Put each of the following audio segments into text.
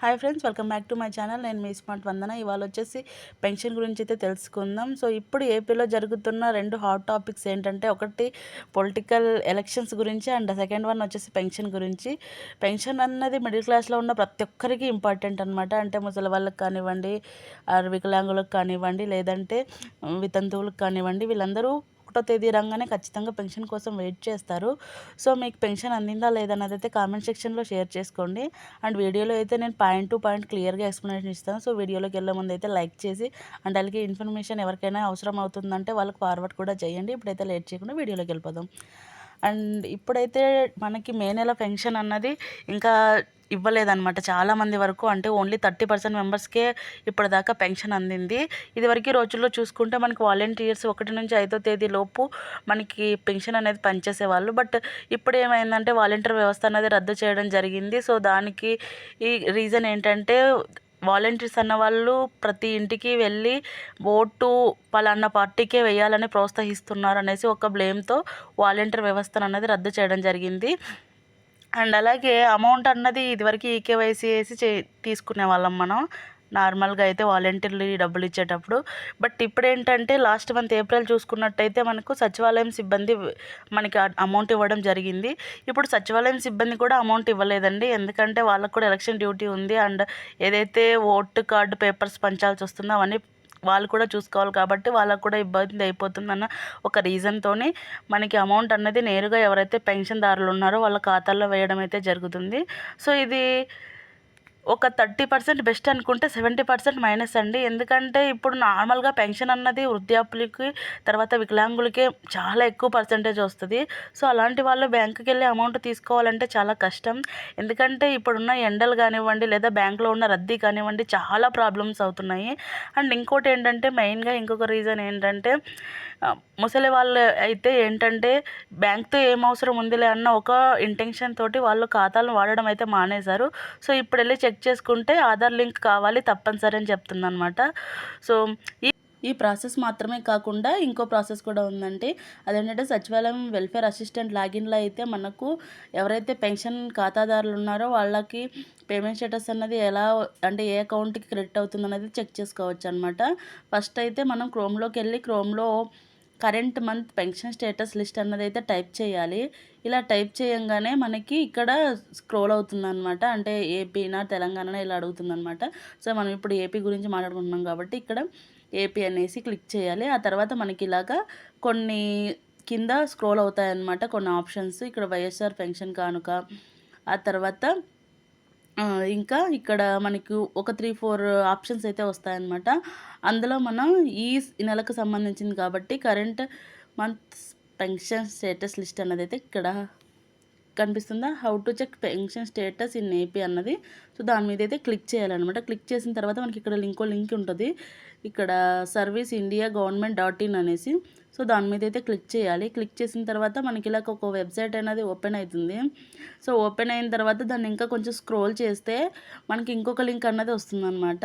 Hi friends welcome back to my channel. నేను మీ smart వందన. ఇవాళ వచ్చేసి పెన్షన్ గురించి అయితే తెలుసుకుందాం. సో ఇప్పుడు ఏపీలో జరుగుతున్న రెండు హాట్ టాపిక్స్ ఏంటంటే ఒకటి పొలిటికల్ ఎలక్షన్స్ గురించి అండ్ సెకండ్ వన్ వచ్చేసి పెన్షన్ గురించి. పెన్షన్ అన్నది మిడిల్ క్లాస్లో ఉన్న ప్రతి ఒక్కరికి ఇంపార్టెంట్ అనమాట అంటే ముసలి వాళ్ళకి కానివ్వండి వికలాంగులకు కానివ్వండి లేదంటే వితంతువులకు కానివ్వండి వీళ్ళందరూ ఒకటో తేదీ రంగానే ఖచ్చితంగా పెన్షన్ కోసం వెయిట్ చేస్తారు. సో మీకు పెన్షన్ అందిందా లేదన్నది అయితే కామెంట్ సెక్షన్లో షేర్ చేసుకోండి. అండ్ వీడియోలో అయితే నేను పాయింట్ టు పాయింట్ క్లియర్గా ఎక్స్ప్లెనేషన్ ఇస్తాను. సో వీడియోలోకి వెళ్ళే ముందు అయితే లైక్ చేసి అండ్ అలాగే ఇన్ఫర్మేషన్ ఎవరికైనా అవసరం అవుతుందంటే వాళ్ళకి ఫార్వర్డ్ కూడా చేయండి. ఇప్పుడైతే లేట్ చేయకుండా వీడియోలోకి వెళ్ళిపోదాం. అండ్ ఇప్పుడైతే మనకి మే నెల పెన్షన్ అన్నది ఇంకా ఇవ్వలేదన్నమాట. చాలామంది వరకు అంటే ఓన్లీ థర్టీ పర్సెంట్ మెంబర్స్కే ఇప్పటిదాకా పెన్షన్ అందింది. ఇదివరకు రోజుల్లో చూసుకుంటే మనకి వాలంటీర్స్ ఒకటి నుంచి ఐదో తేదీ లోపు మనకి పెన్షన్ అనేది పనిచేసేవాళ్ళు. బట్ ఇప్పుడు ఏమైందంటే వాలంటీర్ వ్యవస్థ అనేది రద్దు చేయడం జరిగింది. సో దానికి ఈ రీజన్ ఏంటంటే వాలంటీర్స్ అన్న వాళ్ళు ప్రతి ఇంటికి వెళ్ళి ఓటు పలానా పార్టీకే వేయాలని ప్రోత్సహిస్తున్నారు అనేసి ఒక బ్లేమ్తో వాలంటీర్ వ్యవస్థను అనేది రద్దు చేయడం జరిగింది. అండ్ అలాగే అమౌంట్ అన్నది ఇదివరకు ఈకేవైసీ వేసి చే తీసుకునే వాళ్ళం మనం. నార్మల్గా అయితే వాలంటీర్లు డబ్బులు ఇచ్చేటప్పుడు. బట్ ఇప్పుడు ఏంటంటే లాస్ట్ మంత్ ఏప్రిల్ చూసుకున్నట్టయితే మనకు సచివాలయం సిబ్బంది మనకి అమౌంట్ ఇవ్వడం జరిగింది. ఇప్పుడు సచివాలయం సిబ్బంది కూడా అమౌంట్ ఇవ్వలేదండి. ఎందుకంటే వాళ్ళకు కూడా ఎలక్షన్ డ్యూటీ ఉంది. అండ్ ఏదైతే ఓటు కార్డు పేపర్స్ పంచాల్సి వస్తుందో అవన్నీ వాళ్ళు కూడా చూసుకోవాలి కాబట్టి వాళ్ళకు కూడా ఇబ్బంది అయిపోతుందన్న ఒక రీజన్తో మనకి అమౌంట్ అన్నది నేరుగా ఎవరైతే పెన్షన్దారులు ఉన్నారో వాళ్ళ ఖాతాల్లో వేయడం అయితే జరుగుతుంది. సో ఇది ఒక థర్టీ పర్సెంట్ బెస్ట్ అనుకుంటే సెవెంటీ పర్సెంట్ మైనస్ అండి. ఎందుకంటే ఇప్పుడు నార్మల్గా పెన్షన్ అన్నది వృద్ధాప్యులకి తర్వాత వికలాంగులకే చాలా ఎక్కువ పర్సెంటేజ్ వస్తుంది. సో అలాంటి వాళ్ళు బ్యాంకుకి వెళ్ళి అమౌంట్ తీసుకోవాలంటే చాలా కష్టం. ఎందుకంటే ఇప్పుడున్న ఎండలు కానివ్వండి లేదా బ్యాంకులో ఉన్న రద్దీ కానివ్వండి చాలా ప్రాబ్లమ్స్ అవుతున్నాయి. అండ్ ఇంకోటి ఏంటంటే మెయిన్గా ఇంకొక రీజన్ ఏంటంటే ముసలి వాళ్ళు అయితే ఏంటంటే బ్యాంక్తో ఏం అవసరం ఉందిలే అన్న ఒక ఇంటెన్షన్ తోటి వాళ్ళు ఖాతాలను వాడడం అయితే మానేశారు. సో ఇప్పుడు వెళ్ళి చెక్ చేసుకుంటే ఆధార్ లింక్ కావాలి తప్పనిసరి అని చెప్తుందనమాట సో ఈ ఈ ప్రాసెస్ మాత్రమే కాకుండా ఇంకో ప్రాసెస్ కూడా ఉందంటే అదేంటంటే సచివాలయం వెల్ఫేర్ అసిస్టెంట్ లాగిన్లో అయితే మనకు ఎవరైతే పెన్షన్ ఖాతాదారులు ఉన్నారో వాళ్ళకి పేమెంట్ స్టేటస్ అన్నది ఎలా అంటే ఏ అకౌంట్కి క్రెడిట్ అవుతుంది అనేది చెక్ చేసుకోవచ్చు అనమాట ఫస్ట్ అయితే మనం క్రోమ్లోకి వెళ్ళి క్రోమ్లో current month pension status list అన్నది అయితే టైప్ చేయాలి. ఇలా టైప్ చేయంగానే మనకి ఇక్కడ స్క్రోల్ అవుతుందన్నమాట. అంటే ఏపీనా తెలంగాణ ఇలా అడుగుతుందన్నమాట. సో మనం ఇప్పుడు ఏపీ గురించి మాట్లాడుకుంటున్నాం కాబట్టి ఇక్కడ ఏపీ అనేసి క్లిక్ చేయాలి. ఆ తర్వాత మనకి ఇలాగా కొన్ని కింద స్క్రోల్ అవుతాయన్నమాట. కొన్ని ఆప్షన్స్. ఇక్కడ వైఎస్ఆర్ పెన్షన్ కానుక ఆ తర్వాత ఇంకా ఇక్కడ మనకు ఒక త్రీ ఫోర్ ఆప్షన్స్ అయితే వస్తాయన్నమాట. అందులో మనం ఈ నెలకు సంబంధించింది కాబట్టి current month pension status list అన్నది అయితే ఇక్కడ కనిపిస్తుందా? How to check pension status in AP అన్నది. సో దాని మీద అయితే క్లిక్ చేయాలన్నమాట. క్లిక్ చేసిన తర్వాత మనకి ఇక్కడ ఇంకో లింక్ ఉంటుంది. ఇక్కడ service India government dot in అనేసి. సో దాని మీద అయితే క్లిక్ చేయాలి. క్లిక్ చేసిన తర్వాత మనకి ఇలా ఒక వెబ్సైట్ అనేది ఓపెన్ అవుతుంది సో ఓపెన్ అయిన తర్వాత దాన్ని ఇంకా కొంచెం స్క్రోల్ చేస్తే మనకి ఇంకొక లింక్ అన్నది వస్తుందన్నమాట.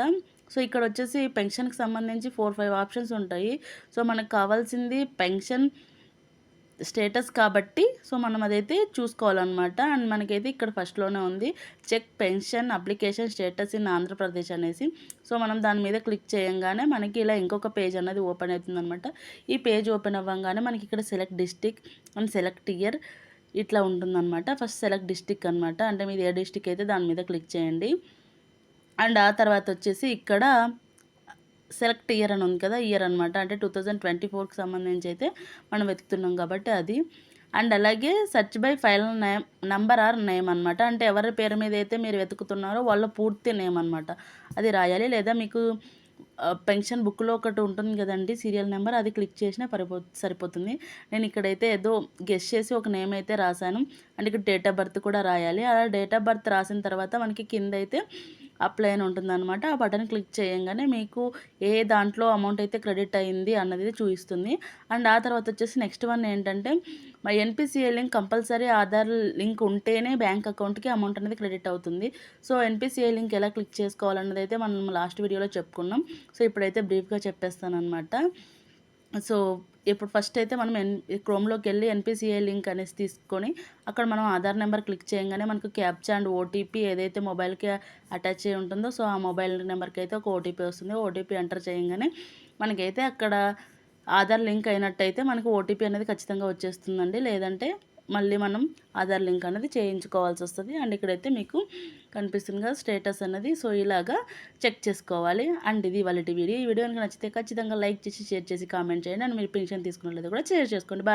సో ఇక్కడ వచ్చేసి పెన్షన్కి సంబంధించి ఫోర్ ఫైవ్ ఆప్షన్స్ ఉంటాయి. సో మనకు కావాల్సింది పెన్షన్ స్టేటస్ కాబట్టి సో మనం అదైతే చూసుకోవాలన్నమాట. అండ్ మనకైతే ఇక్కడ ఫస్ట్లోనే ఉంది check pension application status in Andhra Pradesh అనేసి. సో మనం దాని మీద క్లిక్ చేయంగానే మనకి ఇలా ఇంకొక పేజ్ అనేది ఓపెన్ అవుతుందన్నమాట. ఈ పేజ్ ఓపెన్ అవ్వగానే మనకి ఇక్కడ select district and select year ఇట్లా ఉంటుందన్నమాట. ఫస్ట్ సెలెక్ట్ డిస్టిక్ అనమాట అంటే మీది ఏ డిస్టిక్ అయితే దాని మీద క్లిక్ చేయండి. అండ్ ఆ తర్వాత వచ్చేసి ఇక్కడ సెలెక్ట్ ఇయర్ అని ఉంది కదా ఇయర్ అనమాట అంటే టూ థౌజండ్ ట్వంటీ ఫోర్కి సంబంధించి అయితే మనం వెతుకుతున్నాం కాబట్టి అది. అండ్ అలాగే search by file name number or name అనమాట అంటే ఎవరి పేరు మీద అయితే మీరు వెతుకుతున్నారో వాళ్ళ పూర్తి నేమ్ అనమాట అది రాయాలి. లేదా మీకు పెన్షన్ బుక్లో ఒకటి ఉంటుంది కదండి సీరియల్ నెంబర్ అది క్లిక్ చేసినా పరిపో సరిపోతుంది. నేను ఇక్కడైతే ఏదో గెస్ట్ చేసి ఒక నేమ్ అయితే రాశాను. అండ్ ఇక్కడ డేట్ ఆఫ్ బర్త్ కూడా రాయాలి. అలా డేట్ ఆఫ్ బర్త్ రాసిన తర్వాత మనకి కింద అయితే అప్లై అని ఉంటుందన్నమాట. ఆ బటన్ క్లిక్ చేయంగానే మీకు ఏ దాంట్లో అమౌంట్ అయితే క్రెడిట్ అయింది అన్నది చూపిస్తుంది. అండ్ ఆ తర్వాత వచ్చేసి నెక్స్ట్ వన్ ఏంటంటే మా NPCI link compulsory Aadhaar link ఉంటేనే బ్యాంక్ అకౌంట్కి అమౌంట్ అనేది క్రెడిట్ అవుతుంది. సో ఎన్పిసిఐ లింక్ ఎలా క్లిక్ చేసుకోవాలన్నది అయితే మనం లాస్ట్ వీడియోలో చెప్పుకున్నాం. సో ఇప్పుడైతే బ్రీఫ్గా చెప్పేస్తాను అనమాట సో ఇప్పుడు ఫస్ట్ అయితే మనం ఎన్ క్రోమ్లోకి వెళ్ళి ఎన్పిసిఐ లింక్ అనేసి తీసుకొని అక్కడ మనం ఆధార్ నెంబర్ క్లిక్ చేయగానే మనకు క్యాప్చా అండ్ ఓటీపీ ఏదైతే మొబైల్కి అటాచ్ అయి ఉంటుందో సో ఆ మొబైల్ నెంబర్కి అయితే ఒక ఓటీపీ వస్తుంది. ఓటీపీ ఎంటర్ చేయగానే మనకైతే అక్కడ ఆధార్ లింక్ అయినట్టయితే మనకు ఓటీపీ అనేది ఖచ్చితంగా వచ్చేస్తుందండి. లేదంటే మళ్ళీ మనం ఆధార్ లింక్ అనేది చేయించుకోవాల్సి వస్తుంది. అండ్ ఇక్కడైతే మీకు కనిపిస్తుంది కదా స్టేటస్ అనేది సో ఇలాగా చెక్ చేసుకోవాలి. అండ్ ఇది వాళ్ళ వీడియో. ఈ వీడియో కనుక నచ్చితే ఖచ్చితంగా లైక్ చేసి షేర్ చేసి కామెంట్ చేయండి. అండ్ మీరు పెన్షన్ తీసుకున్నట్లయితే కూడా షేర్ చేసుకోండి. బాయ్.